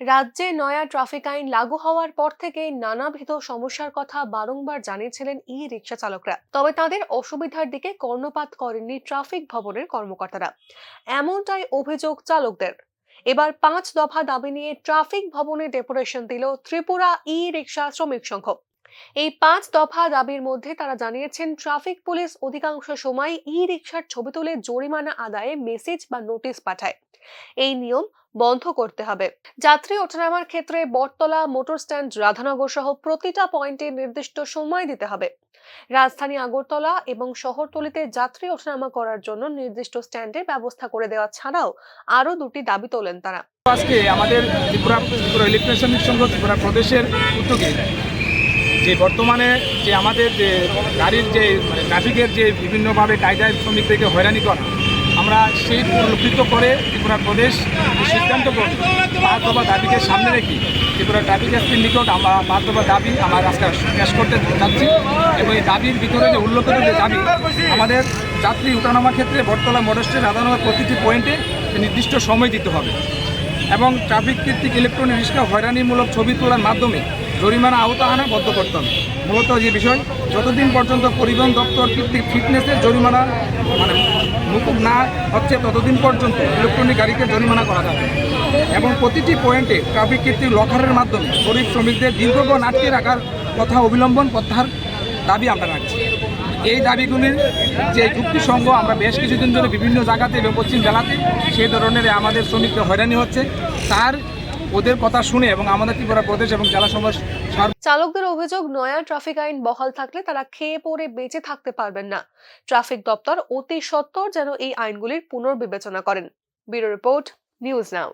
রাজ্যে নয়া ট্রাফিক আইন লাগু হওয়ার পর থেকে নানাবিধ সমস্যার কথা বারংবার জানিয়েছিলেন ই রিক্সা চালকরা। তবে তাদের অসুবিধার দিকে কর্ণপাত করেননি ট্রাফিক ভবনের কর্মকর্তারা। এমনটাই অভিযোগ চালকদের। এবার পাঁচ দফা দাবি নিয়ে ট্রাফিক ভবনে ডেপুটেশন দিল ত্রিপুরা ই রিক্সা শ্রমিক সংঘ। এই পাঁচ দফা দাবির মধ্যে তারা জানিয়েছেন, ট্রাফিক পুলিশ অধিকাংশ সময় ই রিক্সার ছবি তুলে জরিমানা আদায়ে মেসেজ বা নোটিশ পাঠায়। এই নিয়ম বন্ধ করতে হবে। যাত্রী ওঠানামার ক্ষেত্রে বটতলা মোটর স্ট্যান্ড রাধানগর সহ প্রতিটা পয়েন্টে নির্দিষ্ট সময় দিতে হবে। রাজধানী আগরতলা এবং শহরতলিতে যাত্রী ওঠানামা করার জন্য নির্দিষ্ট স্ট্যান্ডের ব্যবস্থা করে দেওয়া ছাড়াও আরও দুটি দাবি তোলেন তারা। আজকে আমাদের ত্রিপুরা ত্রিপুরা ইলেকট্রিশিয়ান সংঘ ত্রিপুরা প্রদেশের উদ্যোগে যে বর্তমানে যে আমাদের যে গাড়ির যে মানে ট্রাফিকের যে বিভিন্নভাবে কায়দায় শ্রমিকদেরকে হয়রানি করা, আমরা সেই পরিলক্ষিত করে ত্রিপুরা প্রদেশ সিদ্ধান্ত পাঁচ দফা দাবিকে সামনে রেখে ত্রিপুরা ট্রাফিক এসপির নিকট আমরা দফা দাবি আমার আজকে পেশ করতে যাচ্ছি এবং এই দাবির ভিতরে যে উল্লেখিত যে দাবি, আমাদের যাত্রী উঠানামার ক্ষেত্রে বটতলা মডেস্টের রাধানগর প্রতিটি পয়েন্টে নির্দিষ্ট সময় দিতে হবে এবং ট্রাফিক কৃত্রিক ইলেকট্রনিক রিক্সা হয়রানিমূলক ছবি তোলার মাধ্যমে জরিমানা আওতা আনা বদ্ধ করতে মূলত যে বিষয়, যতদিন পর্যন্ত পরিবহন দপ্তর ফিটনেসের জরিমানা মানে মুকুব না হচ্ছে, ততদিন পর্যন্ত ইলেকট্রনিক গাড়িকে জরিমানা করা যাবে। এবং প্রতিটি পয়েন্টে ট্রাফিক কৃত্রিক লকারের মাধ্যমে গরিব শ্রমিকদের দীর্ঘক্ষণ আটকে রাখার কথা অবিলম্বন প্রত্যাহার দাবি আমরা রাখছি। এই দাবিগুলির যে যুক্তিসঙ্গ, আমরা বেশ কিছুদিন ধরে বিভিন্ন জায়গাতে এবং পশ্চিম জেলাতে সেই ধরনের আমাদের শ্রমিকদের হয়রানি হচ্ছে। তার ওদের কথা শুনে এবং আমাদের ত্রিপুরা প্রদেশ এবং জেলা সমাজ চালকদের অভিযোগ, নয়া ট্রাফিক আইন বহাল থাকলে তারা খেয়ে পড়ে বেঁচে থাকতে পারবেন না। ট্রাফিক দপ্তর অতি সত্বর যেন এই আইনগুলির পুনর্বিবেচনা করেন। Bureau report, news now.